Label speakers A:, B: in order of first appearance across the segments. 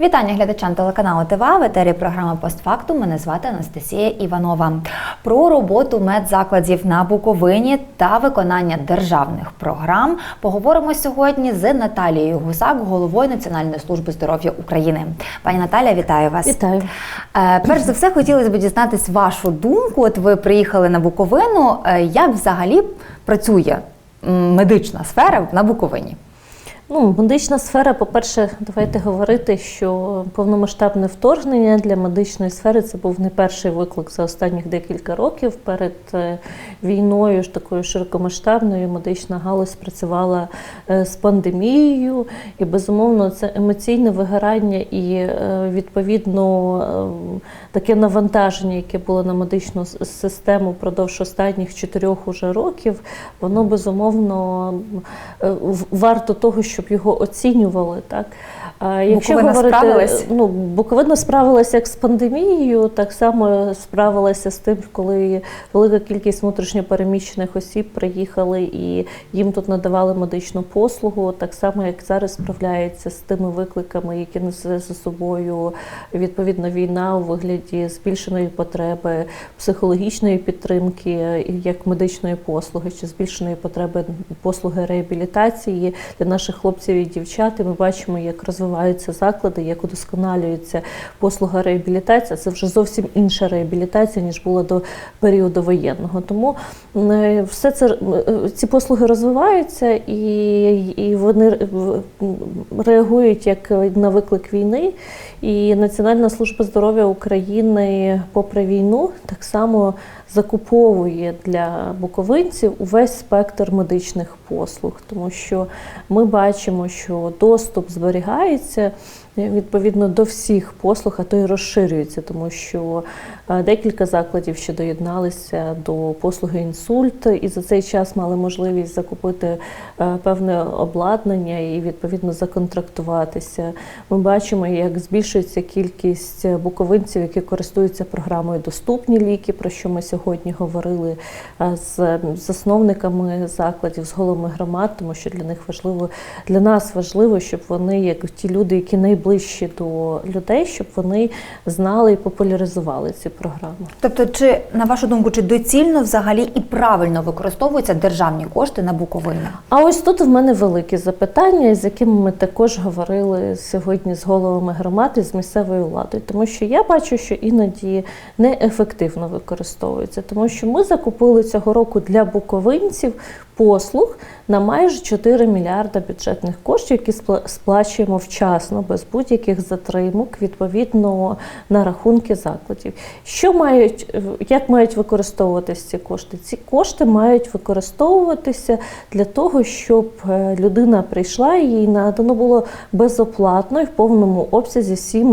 A: Вітання глядачам телеканалу ТВА. В етері програма «Постфактум». Мене звати Анастасія Іванова. Про роботу медзакладів на Буковині та виконання державних програм поговоримо сьогодні з Наталією Гусак, головою Національної служби здоров'я України. Пані Наталя, вітаю вас.
B: Вітаю.
A: Е, Перш за все, хотілося б дізнатись вашу думку. От ви приїхали на Буковину. Е, Як взагалі працює медична сфера на Буковині?
B: Ну, медична сфера, по-перше, давайте говорити, що повномасштабне вторгнення для медичної сфери це був не перший виклик за останніх декілька років. Перед е, війною ж такою широкомасштабною медична галузь працювала е, з пандемією, і безумовно це емоційне вигорання і е, відповідно таке навантаження, яке було на медичну систему впродовж останніх чотирьох уже років, воно безумовно варто того, щоб його оцінювали. Так? Якщо
A: Буковина
B: говорити,
A: справилась?
B: ну, Буковина справилася як з пандемією, так само справилася з тим, коли велика кількість внутрішньопереміщених осіб приїхали і їм тут надавали медичну послугу, так само як зараз справляється з тими викликами, які несе за собою відповідно війна у вигляді збільшеної потреби психологічної підтримки, як медичної послуги, чи збільшеної потреби послуги реабілітації для наших хлопців і дівчат. І ми бачимо, як розвиваються заклади, як удосконалюється послуга реабілітації. Це вже зовсім інша реабілітація ніж була до періоду воєнного. Тому е, все це е, ці послуги розвиваються і, і вони в- реагують як на виклик війни. І Національна служба здоров'я України, попри війну, так само закуповує для буковинців увесь спектр медичних послуг, тому що ми бачимо, що доступ зберігається е, відповідно до всіх послуг, а то й розширюється, тому що декілька закладів ще доєдналися до послуги інсульт, і за цей час мали можливість закупити е, певне обладнання і відповідно законтрактуватися. Ми бачимо, як збільшується кількість буковинців, які користуються програмою Доступні ліки, про що ми сьогодні говорили е, з засновниками закладів, з головами громад, тому що для них важливо для нас важливо, щоб вони, як ті люди, які найближчі до людей, щоб вони знали і популяризували ці програми.
A: Тобто, чи на вашу думку, чи доцільно взагалі і правильно використовуються державні кошти на Буковину?
B: А ось тут в мене великі запитання, з якими ми також говорили сьогодні з головами громад і з місцевою владою, тому що я бачу, що іноді неефективно використовується, тому що ми закупили цього року для буковинців послуг на майже 4 мільярда бюджетних коштів, які спла- сплачуємо вчасно, без будь-яких затримок, відповідно на рахунки закладів. Що мають, як мають використовуватися ці кошти? Ці кошти мають використовуватися для того, щоб е, людина прийшла і їй надано було безоплатно і в повному обсязі всі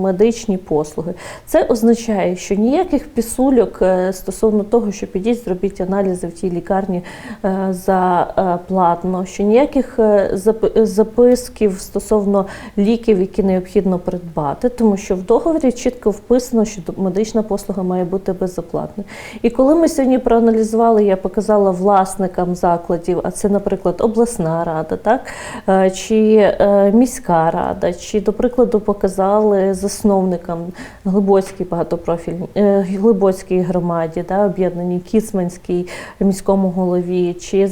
B: медичні послуги. Це означає, що ніяких пісульок е, стосовно того, що підіть, зробіть аналізи в тій лікарні е, за платно, що ніяких е, записків стосовно ліків, які необхідно придбати, тому що в договорі чітко вписано, що медична послуга має бути безоплатною. І коли ми сьогодні проаналізували, я показала власникам закладів, а це, наприклад, обласна рада, так е, чи е, міська рада, чи, до прикладу, показали засновникам Глибоцькій багатопрофільній е, Глибоцькій громаді, да, об'єднаній Кіцманській міському голові, чи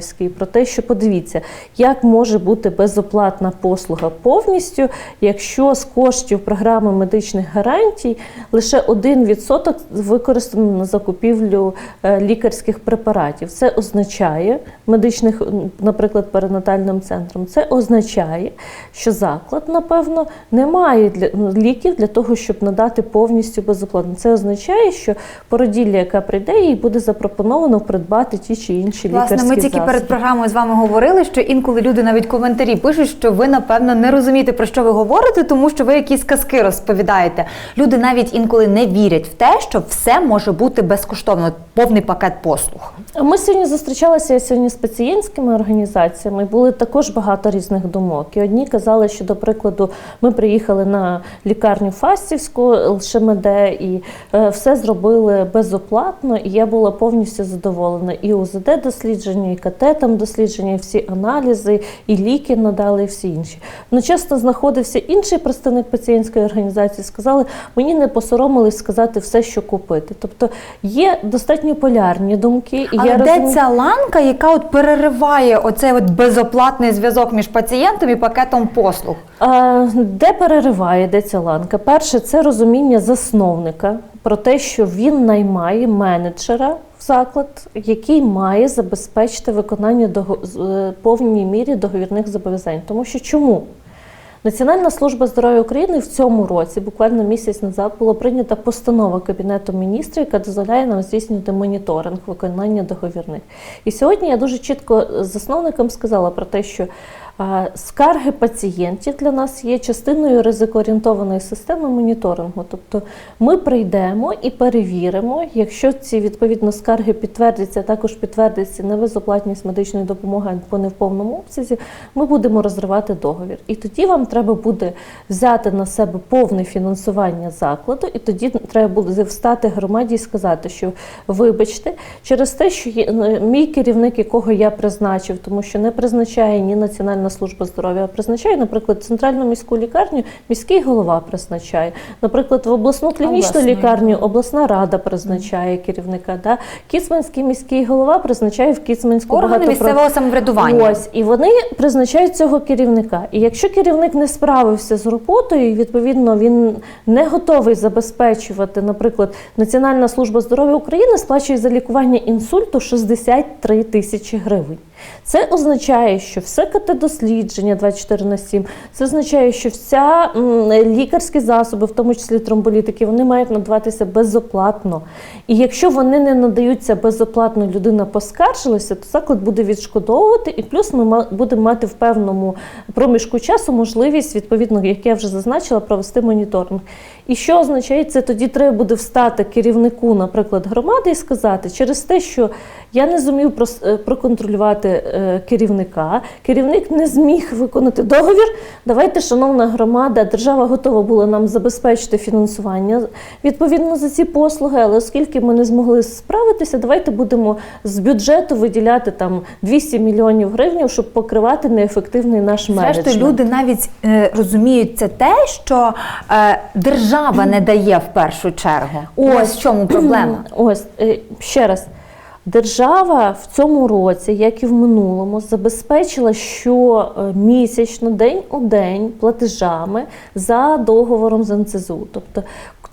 B: Заставнівській, про те, що подивіться, як може бути безоплатна послуга повністю, якщо з коштів програми медичних гарантій лише 1% використано на закупівлю е, лікарських препаратів. Це означає медичних, наприклад, перинатальним центром. Це означає, що заклад, напевно, не має для ну, ліків для того, щоб надати повністю безоплатно. Це означає, що породілля, яка прийде, їй буде запропоновано придбати ті чи інші
A: Власне,
B: лікарські
A: ми тільки. Перед програмою з вами говорили, що інколи люди навіть коментарі пишуть, що ви напевно не розумієте про що ви говорите, тому що ви якісь казки розповідаєте. Люди навіть інколи не вірять в те, що все може бути безкоштовно, повний пакет послуг.
B: Ми сьогодні зустрічалися я сьогодні з пацієнтськими організаціями. Були також багато різних думок. І одні казали, що, до прикладу, ми приїхали на лікарню Фастівську ЛШМД і е, все зробили безоплатно. І я була повністю задоволена. І УЗД дослідження, і КТ там дослідження, всі аналізи, і ліки надали, і всі інші. Ну, часто знаходився інший представник пацієнтської організації. Сказали, мені не посоромились сказати все, що купити. Тобто є достатньо полярні думки, і
A: Але
B: я
A: де
B: розумію-
A: ця ланка, яка от перериває оцей от безоплатний зв'язок між пацієнтом і пакетом послуг?
B: А, Де перериває, де ця ланка? Перше, це розуміння засновника про те, що він наймає менеджера в заклад, який має забезпечити виконання дого- е, повній мірі договірних зобов'язань. Тому що чому? Національна служба здоров'я України в цьому році, буквально місяць назад, була прийнята постанова Кабінету міністрів, яка дозволяє нам здійснювати моніторинг виконання договірних. І сьогодні я дуже чітко засновникам сказала про те, що скарги пацієнтів для нас є частиною ризикоорієнтованої системи моніторингу. Тобто ми прийдемо і перевіримо, якщо ці відповідно скарги підтвердяться, також підтвердиться невизоплатність медичної допомоги в повному обсязі, ми будемо розривати договір. І тоді вам треба буде взяти на себе повне фінансування закладу, і тоді треба буде встати громаді і сказати, що вибачте, через те, що е, мій керівник, якого я призначив, тому що не призначає ні Національна служба здоров'я, призначає, наприклад, центральну міську лікарню, міський голова призначає. Наприклад, в обласну клінічну
A: Обласний.
B: лікарню обласна рада призначає керівника. Да? Кіцманський міський голова призначає в Кіцманську
A: Органи
B: багатопроф-
A: місцевого самоврядування.
B: Ось, і вони призначають цього керівника. І якщо керівник не справився з роботою, і відповідно він не готовий забезпечувати, наприклад, Національна служба здоров'я України сплачує за лікування інсульту 63 тисячі гривень. Це означає, що все КТ-дослідження 24 на 7, це означає, що вся лікарські засоби, в тому числі тромболітики, вони мають надаватися безоплатно. І якщо вони не надаються безоплатно, людина поскаржилася, то заклад буде відшкодовувати, і плюс ми будемо мати в певному проміжку часу можливість, відповідно, як я вже зазначила, провести моніторинг. І що означає це? Тоді треба буде встати керівнику, наприклад, громади і сказати, через те, що я не зумів е, проконтролювати е, керівника, керівник не зміг виконати договір. Давайте, шановна громада, держава готова була нам забезпечити фінансування відповідно за ці послуги, але оскільки ми не змогли справитися, давайте будемо з бюджету виділяти там 200 мільйонів гривень, щоб покривати неефективний наш менеджмент.
A: Зрештою, люди навіть е, розуміють це те, що е, держава не дає в першу чергу. Ось в чому проблема.
B: Ось е, ще раз. Держава в цьому році, як і в минулому, забезпечила щомісячно, день у день платежами за договором з НЦЗУ. Тобто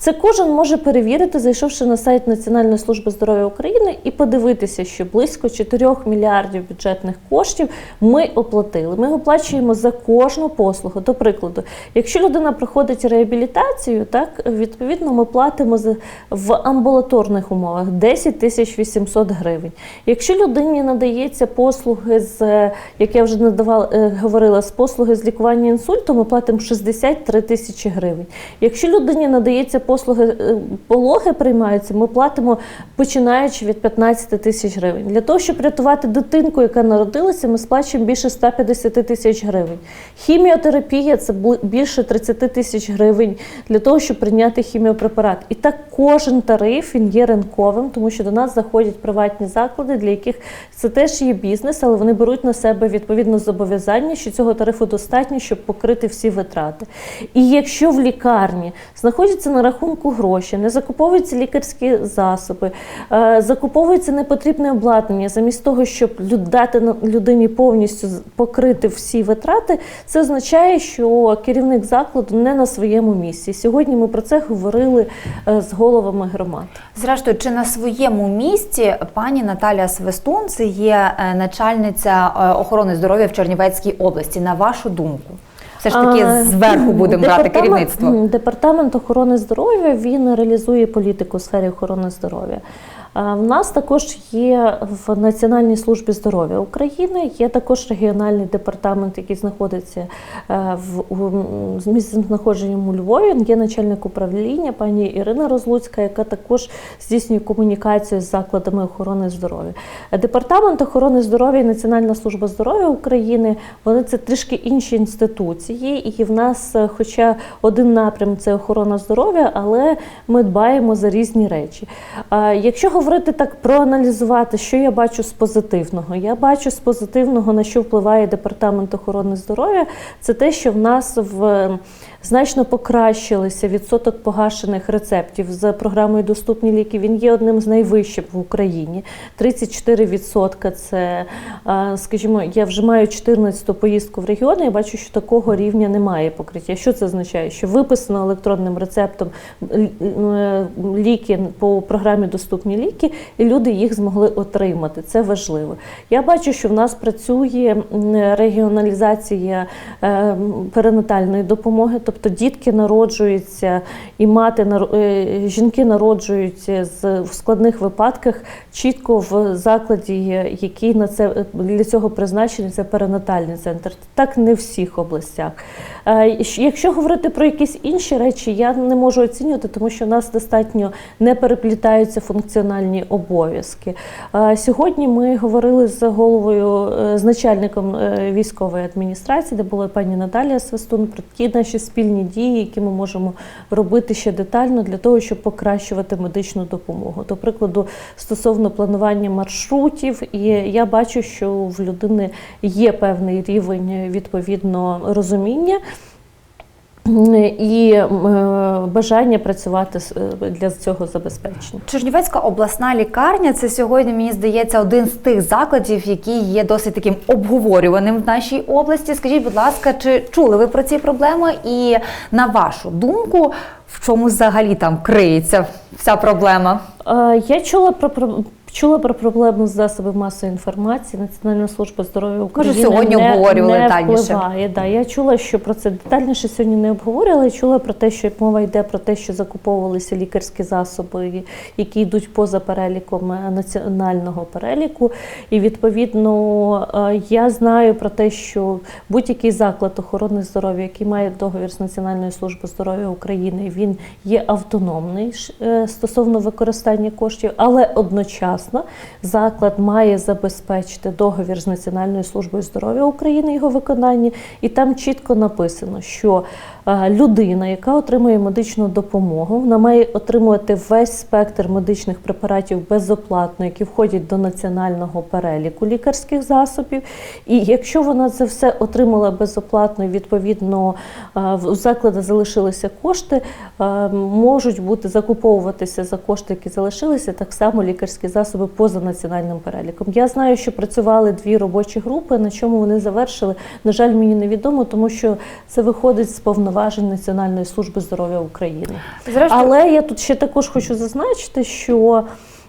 B: це кожен може перевірити, зайшовши на сайт Національної служби здоров'я України і подивитися, що близько 4 мільярдів бюджетних коштів ми оплатили. Ми оплачуємо за кожну послугу. До прикладу, якщо людина проходить реабілітацію, так відповідно ми платимо за в амбулаторних умовах 10 тисяч 800 гривень. Якщо людині надається послуги з, як я вже надавала, е, говорила, з послуги з лікування інсульту, ми платимо 63 тисячі гривень. Якщо людині надається послуги, е, пологи приймаються, ми платимо починаючи від 15 тисяч гривень. Для того, щоб рятувати дитинку, яка народилася, ми сплачуємо більше 150 тисяч гривень. Хіміотерапія це більше 30 тисяч гривень для того, щоб прийняти хіміопрепарат. І так кожен тариф він є ринковим, тому що до нас заходять приватні заклади, для яких це теж є бізнес, але вони беруть на себе відповідно зобов'язання, що цього тарифу достатньо, щоб покрити всі витрати. І якщо в лікарні знаходяться на рахунку гроші, не закуповуються лікарські засоби, е, закуповується непотрібне обладнання, замість того, щоб дати людині повністю покрити всі витрати, це означає, що керівник закладу не на своєму місці. Сьогодні ми про це говорили е, з головами громад.
A: Зрештою, чи на своєму місці пані Наталія Свистун це є е, начальниця охорони здоров'я в Чернівецькій області? На вашу думку, все ж таки зверху будемо брати керівництво.
B: Департамент охорони здоров'я він реалізує політику у сфері охорони здоров'я. А В нас також є в Національній службі здоров'я України, є також регіональний департамент, який знаходиться е, в місцем знаходженням у Львові. Є начальник управління пані Ірина Розлуцька, яка також здійснює комунікацію з закладами охорони здоров'я. Е, Департамент охорони здоров'я і Національна служба здоров'я України вони це трішки інші інституції, і в нас, е, хоча один напрям це охорона здоров'я, але ми дбаємо за різні речі. Якщо говорити так, проаналізувати, що я бачу з позитивного, я бачу з позитивного, на що впливає департамент охорони здоров'я, це те, що в нас в значно покращилися відсоток погашених рецептів з програмою Доступні ліки. Він є одним з найвищих в Україні. 34% це, скажімо, я вже маю 14-ту поїздку в регіони. Я бачу, що такого рівня немає покриття. Що це означає? Що виписано електронним рецептом е, ліки по програмі Доступні ліки, і люди їх змогли отримати. Це важливо. Я бачу, що в нас працює регіоналізація е, перинатальної допомоги, тобто дітки народжуються і мати е, жінки народжуються з в складних випадках чітко в закладі, який на це для цього призначений, це перинатальний центр. Так не в всіх областях. Е, Якщо говорити про якісь інші речі, я не можу оцінювати, тому що в нас достатньо не переплітаються функціональні обов'язки. Е, Сьогодні ми говорили з головою, е, з начальником військової адміністрації, де була пані Наталія Свистун, про ті наші спільні дії, які ми можемо робити ще детально для того, щоб покращувати медичну допомогу. До прикладу, стосовно планування маршрутів, і я бачу, що в людини є певний рівень відповідно розуміння. І е, бажання працювати е, для цього забезпечення.
A: Чернівецька обласна лікарня це сьогодні, мені здається, один з тих закладів, який є досить таким обговорюваним в нашій області. Скажіть, будь ласка, чи чули ви про ці проблеми? І на вашу думку, в чому взагалі там криється вся проблема?
B: Е, Я чула про чула про проблему з засобів масової інформації. Національна служба здоров'я України
A: сьогодні
B: не,
A: обговорювали
B: не впливає. Да, я чула, що про це детальніше сьогодні не обговорювали. Чула про те, що мова йде про те, що закуповувалися лікарські засоби, які йдуть поза переліком е, національного переліку. І відповідно е, я знаю про те, що будь-який заклад охорони здоров'я, який має договір з Національною службою здоров'я України, він є автономний е, стосовно використання коштів, але одночасно заклад має забезпечити договір з Національною службою здоров'я України його виконання, і там чітко написано, що людина, яка отримує медичну допомогу, вона має отримувати весь спектр медичних препаратів безоплатно, які входять до національного переліку лікарських засобів. І якщо вона це все отримала безоплатно, відповідно е, в- у закладу залишилися кошти, е, можуть бути закуповуватися за кошти, які залишилися, так само лікарські засоби поза національним переліком. Я знаю, що працювали дві робочі групи. На чому вони завершили? На жаль, мені невідомо, тому що це виходить з повноважень Національної служби здоров'я України.
A: Зрештою,
B: Але я тут ще також хочу зазначити, що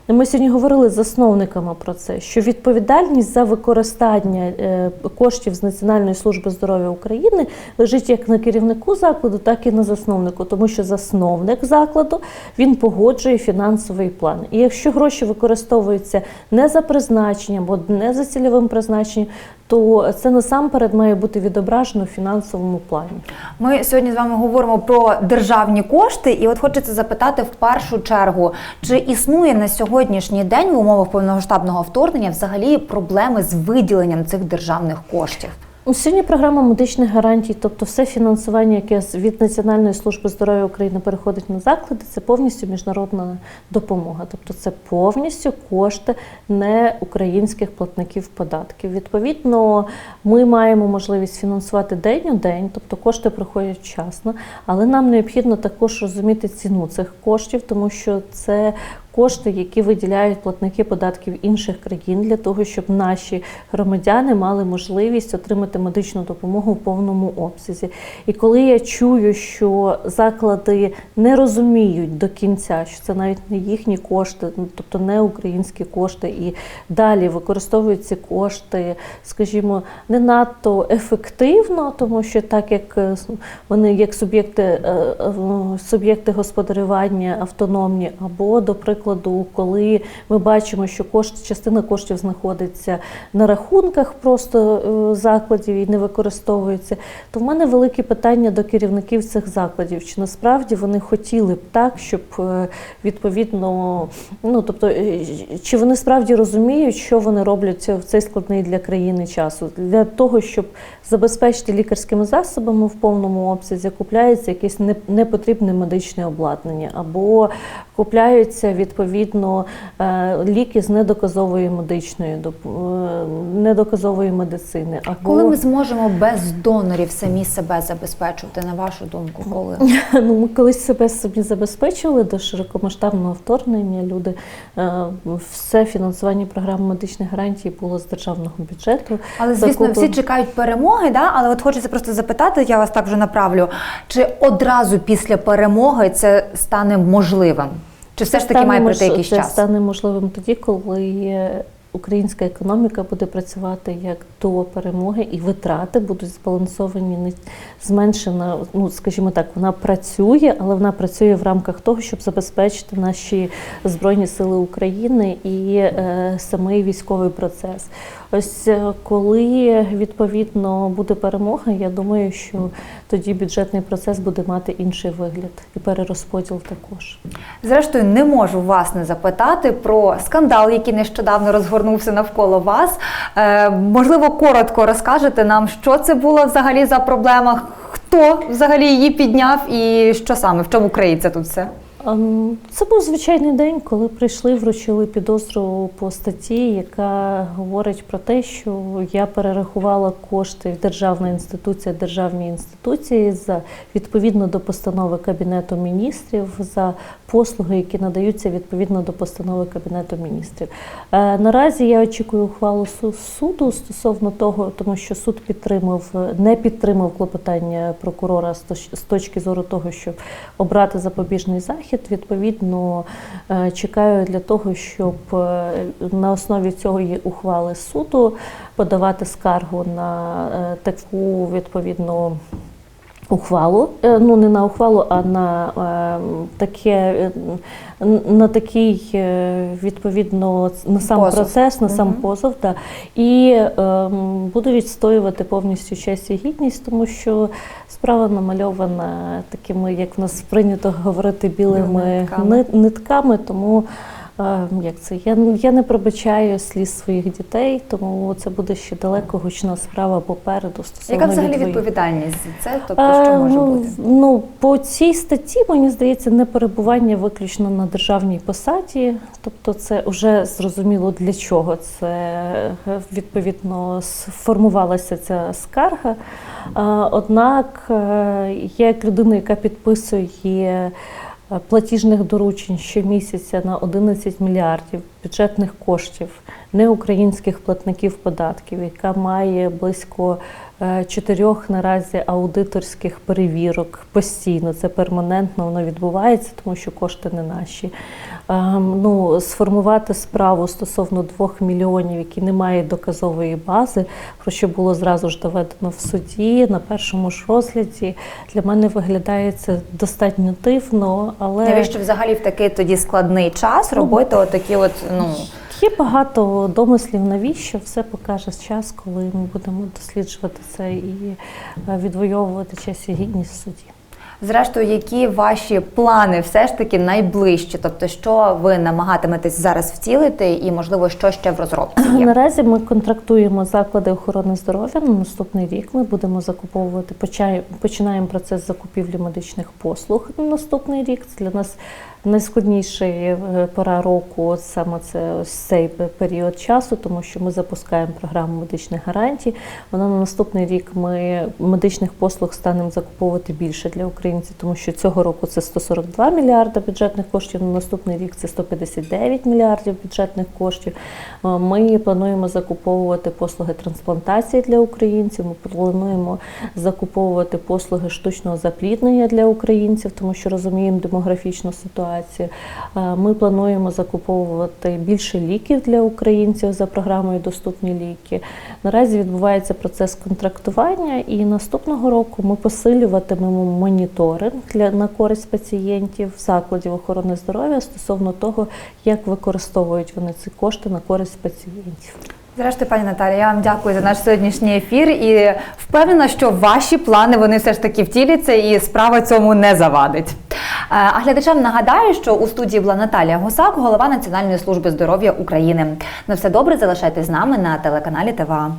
B: ми сьогодні говорили з засновниками про це, що відповідальність за використання е, коштів з Національної служби здоров'я України лежить як на керівнику закладу, так і на засновнику, тому що засновник закладу він погоджує фінансовий план. І якщо гроші використовуються не за призначенням або не за цільовим призначенням, то це насамперед має бути відображено в фінансовому плані.
A: Ми сьогодні з вами говоримо про державні кошти, і от хочеться запитати в першу чергу, чи існує на сьогоднішній день в умовах повномасштабного вторгнення взагалі проблеми з виділенням цих державних коштів?
B: Ну, Сьогодні програма медичних гарантій, тобто все фінансування, яке від Національної служби здоров'я України переходить на заклади, це повністю міжнародна допомога. Тобто це повністю кошти не українських платників податків. Відповідно, ми маємо можливість фінансувати день у день, тобто кошти приходять вчасно, але нам необхідно також розуміти ціну цих коштів, тому що це кошти, які виділяють платники податків інших країн для того, щоб наші громадяни мали можливість отримати медичну допомогу в повному обсязі. І коли я чую, що заклади не розуміють до кінця, що це навіть не їхні кошти, ну, тобто не українські кошти, і далі використовують ці кошти, скажімо, не надто ефективно, тому що так як е, вони як суб'єкти е, е, суб'єкти господарювання автономні, або до прикладу, коли ми бачимо, що кошт, частина коштів знаходиться на рахунках просто е, закладів і не використовується, то в мене велике питання до керівників цих закладів. Чи насправді вони хотіли б так, щоб е, відповідно, ну тобто, е, чи вони справді розуміють, що вони роблять в цей складний для країни часу, для того, щоб забезпечити лікарськими засобами в повному обсязі, купляється якесь непотрібне медичне обладнання або купляються відповідно е, ліки з недоказової медичної е, недоказової медицини. Або
A: Коли ми зможемо без донорів самі себе забезпечувати, на вашу думку, коли?
B: ну, ми колись себе собі забезпечували до широкомасштабного вторгнення. Люди е, все фінансування програм медичних гарантій було з державного бюджету.
A: Але звісно,
B: Закупи-
A: всі чекають перемоги, да? але от хочеться просто запитати, я вас так вже направлю, чи одразу після перемоги це стане можливим? Чи все ж таки має пройти якийсь
B: це
A: час?
B: стане можливим тоді, коли українська економіка буде працювати як до перемоги, і витрати будуть збалансовані, не зменшена. Ну скажімо так, вона працює, але вона працює в рамках того, щоб забезпечити наші збройні сили України і е, самий військовий процес. Ось е, коли відповідно буде перемога, я думаю, що тоді бюджетний процес буде мати інший вигляд і перерозподіл також.
A: Зрештою, не можу вас не запитати про скандал, який нещодавно розгорнувся навколо вас. Е, можливо, коротко розкажете нам, що це було взагалі за проблема, хто взагалі її підняв і що саме, в чому криється тут все?
B: Ем, Це був звичайний день, коли прийшли, вручили підозру по статті, яка говорить про те, що я перерахувала кошти в державна інституція, державні інституції за відповідно до постанови Кабінету міністрів за послуги, які надаються відповідно до постанови Кабінету міністрів. Е, Наразі я очікую ухвалу суду стосовно того, тому що суд підтримав, не підтримав клопотання прокурора з з точки зору того, щоб обрати запобіжний захід. Відповідно, е, чекаю для того, щоб е, на основі цього ухвали суду подавати скаргу на е, таку відповідну. Ухвалу, Е, ну не на ухвалу, а на е, таке е, на такий відповідно на сам
A: Позов.
B: процес, на сам позов, да. і е, буду відстоювати повністю честь і гідність, тому що справа намальована такими, як в нас прийнято говорити, білими
A: Нитками.
B: нитками. Тому як це я, я не пробачаю сліз своїх дітей, тому це буде ще далеко гучна справа попереду стосовно
A: Яка взагалі
B: відвоювання.
A: відповідальність за це? Тобто, що може
B: ну,
A: бути?
B: Ну, по цій статті, мені здається, не перебування виключно на державній посаді. Тобто, це вже зрозуміло для чого це е, відповідно сформувалася ця скарга. Однак е, я як людина, яка підписує е, платіжних доручень щомісяця на 11 мільярдів бюджетних коштів неукраїнських платників податків, яка має близько е, чотирьох наразі аудиторських перевірок постійно. Це перманентно воно відбувається, тому що кошти не наші. Ем, Ну, сформувати справу стосовно двох мільйонів, які не мають доказової бази, про що було зразу ж доведено в суді на першому ж розгляді. Для мене виглядає це достатньо дивно, але
A: Навіщо взагалі в такий тоді складний час робити отакі от ну
B: Є багато домислів, навіщо все покаже час, коли ми будемо досліджувати це і е, відвоювати честь і гідність в суді.
A: Зрештою, які ваші плани все ж таки найближчі? Тобто, що ви намагатиметесь зараз втілити, і можливо, що ще в розробці є?
B: Наразі ми контрактуємо заклади охорони здоров'я на наступний рік. Ми будемо закуповувати, починаємо процес закупівлі медичних послуг на наступний рік. Це для нас найскладніший е, пора року, саме це ось цей період часу, тому що ми запускаємо програму медичних гарантій. Вона на наступний рік ми медичних послуг станемо закуповувати більше для українців, тому що цього року це 142 мільярда бюджетних коштів. На наступний рік це 159 мільярдів бюджетних коштів. Е, Ми плануємо закуповувати послуги трансплантації для українців. Ми плануємо закуповувати послуги штучного запліднення для українців, тому що розуміємо демографічну ситуацію. Е, Ми плануємо закуповувати більше ліків для українців за програмою Доступні ліки. Наразі відбувається процес контрактування, і наступного року ми посилюватимемо моніторинг для на користь пацієнтів закладів охорони здоров'я стосовно того, як використовують вони ці кошти на користь пацієнтів.
A: Зрештою, пані Наталі, я вам дякую за наш сьогоднішній ефір і впевнена, що ваші плани вони все ж таки втіляться, і справа цьому не завадить. Е, А глядачам нагадаю, що у студії була Наталія Гусак, голова Національної служби здоров'я України. На все добре, залишайтесь з нами на телеканалі ТВА.